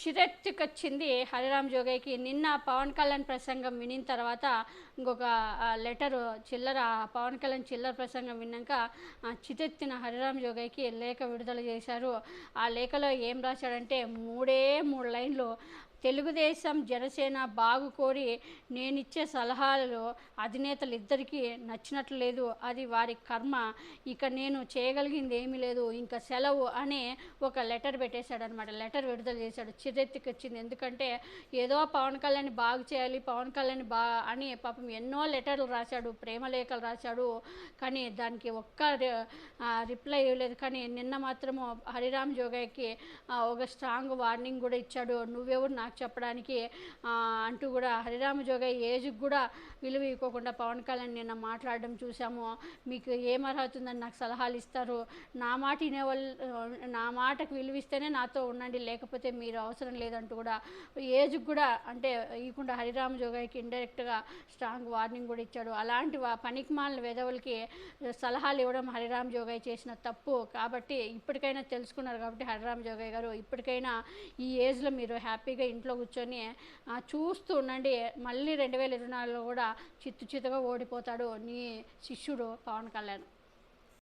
చిరెత్తుకొచ్చింది హరిరామ్ జోగయ్యకి. నిన్న పవన్ కళ్యాణ్ ప్రసంగం వినిన తర్వాత ఇంకొక లెటరు చిల్లర పవన్ కళ్యాణ్ చిల్లర ప్రసంగం విన్నాక చిరెత్తిన హరిరామ్ జోగయ్యకి లేఖ విడుదల చేశారు. ఆ లేఖలో ఏం రాశాడంటే మూడే మూడు లైన్లు. తెలుగుదేశం జనసేన బాగు కోరి నేనిచ్చే సలహాలు అధినేతలు ఇద్దరికీ నచ్చినట్లు లేదు. అది వారి కర్మ. ఇక నేను చేయగలిగింది ఏమీ లేదు. ఇంకా సెలవు అని ఒక లెటర్ పెట్టేశాడు అనమాట లెటర్ విడుదల చేశాడు. చిరెత్తికొచ్చింది ఎందుకంటే ఏదో పవన్ కళ్యాణ్ బాగు చేయాలి పవన్ కళ్యాణ్ బా అని పాపం ఎన్నో లెటర్లు రాశాడు ప్రేమ లేఖలు రాశాడు. కానీ దానికి ఒక్క రి- రిప్లై ఇవ్వలేదు. కానీ నిన్న మాత్రము హరిరామ్ జోగాయికి ఒక స్ట్రాంగ్ వార్నింగ్ కూడా ఇచ్చాడు. నువ్వెవరు? నాకు చెప్పడానికి అంటూ కూడా హరిరామ జోగయ్య ఏజ్కి కూడా విలువ ఇవ్వకుండా పవన్ కళ్యాణ్ నిన్న మాట్లాడడం చూసాము మీకు ఏం అర్హత ఉందని నాకు సలహాలు ఇస్తారు. నా మాట వినేవాళ్ళు నా మాటకు విలువిస్తేనే నాతో ఉండండి లేకపోతే మీరు అవసరం లేదంటూ కూడా ఏజ్కి కూడా అంటే ఇవ్వకుండా హరిరామ జోగయ్యకి ఇండైరెక్ట్గా స్ట్రాంగ్ వార్నింగ్ కూడా ఇచ్చాడు. అలాంటి పనికిమాలిన వెధవులకి సలహాలు ఇవ్వడం హరిరామ్ జోగయ్య చేసిన తప్పు కాబట్టి ఇప్పటికైనా తెలుసుకున్నారు కాబట్టి హరిరామ్ జోగయ్య గారు ఇప్పటికైనా ఈ ఏజ్లో మీరు హ్యాపీగా ఇంట్లో కూర్చొని చూస్తూ ఉండండి. మళ్ళీ రెండు వేల ఇరవై నాలుగులో కూడా చిత్తు చిత్తుగా ఓడిపోతాడు నీ శిష్యుడు పవన్ కళ్యాణ్.